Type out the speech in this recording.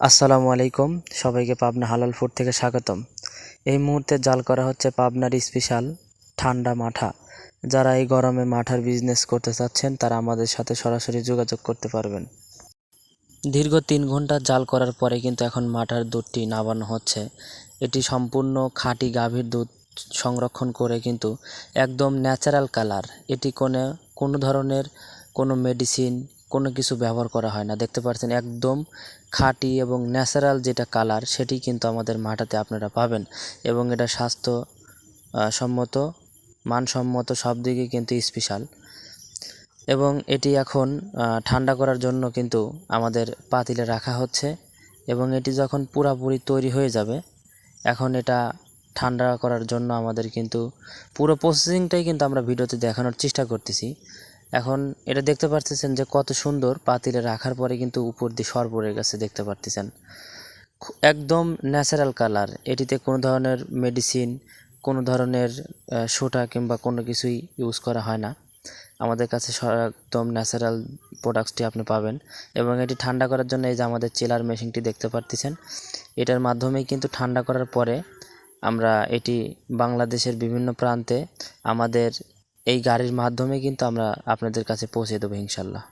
আসসালামু আলাইকুম, সবাইকে পাবনা হালাল ফুড থেকে স্বাগতম। এই মুহূর্তে জাল করা হচ্ছে পাবনার স্পেশাল ঠান্ডা মাঠা। যারা এই গরমে মাঠার বিজনেস করতে চাচ্ছেন, তারা আমাদের সাথে সরাসরি যোগাযোগ করতে পারবেন। দীর্ঘ তিন ঘণ্টা জাল করার পরে কিন্তু এখন মাঠার দুধটি নামানো হচ্ছে। এটি সম্পূর্ণ খাঁটি গাভীর দুধ সংরক্ষণ করে কিন্তু একদম ন্যাচারাল কালার এটি কোনো কোনো ধরনের কোনো মেডিসিন কোনো কিছু ব্যবহার করা হয় না। দেখতে পাচ্ছেন একদম খাঁটি এবং ন্যাচারাল যেটা কালার, সেটি কিন্তু আমাদের মাঠাতে আপনারা পাবেন এবং এটা স্বাস্থ্য সম্মত, মানসম্মত সব দিকে কিন্তু স্পেশাল এবং এটি এখন ঠান্ডা করার জন্য কিন্তু আমাদের পাতিলে রাখা হচ্ছে এবং এটি যখন পুরাপুরি তৈরি হয়ে যাবে, এখন এটা ঠান্ডা করার জন্য আমাদের কিন্তু পুরো প্রসেসিংটাই কিন্তু আমরা ভিডিওতে দেখানোর চেষ্টা করতেছি। এখন এটা দেখতে পারতেছেন যে কত সুন্দর পাতিলে রাখার পরে কিন্তু উপর দিয়ে সর পড়ে গেছে, দেখতে পারতেছেন। একদম ন্যাচারাল কালার এটিতে কোনো ধরনের মেডিসিন কোনো ধরনের সোটা কিংবা কোনো কিছুই ইউজ করা হয় না। আমাদের কাছে একদম ন্যাচারাল প্রোডাক্টসটি আপনি পাবেন এবং এটি ঠান্ডা করার জন্য এই যে আমাদের চেলার মেশিনটি দেখতে পারতেছেন, এটার মাধ্যমেই কিন্তু ঠান্ডা করার পরে আমরা এটি বাংলাদেশের বিভিন্ন প্রান্তে আমাদের এই গাড়ির মাধ্যমে কিন্তু আমরা আপনাদের কাছে পৌঁছে দেবো ইনশাল্লাহ।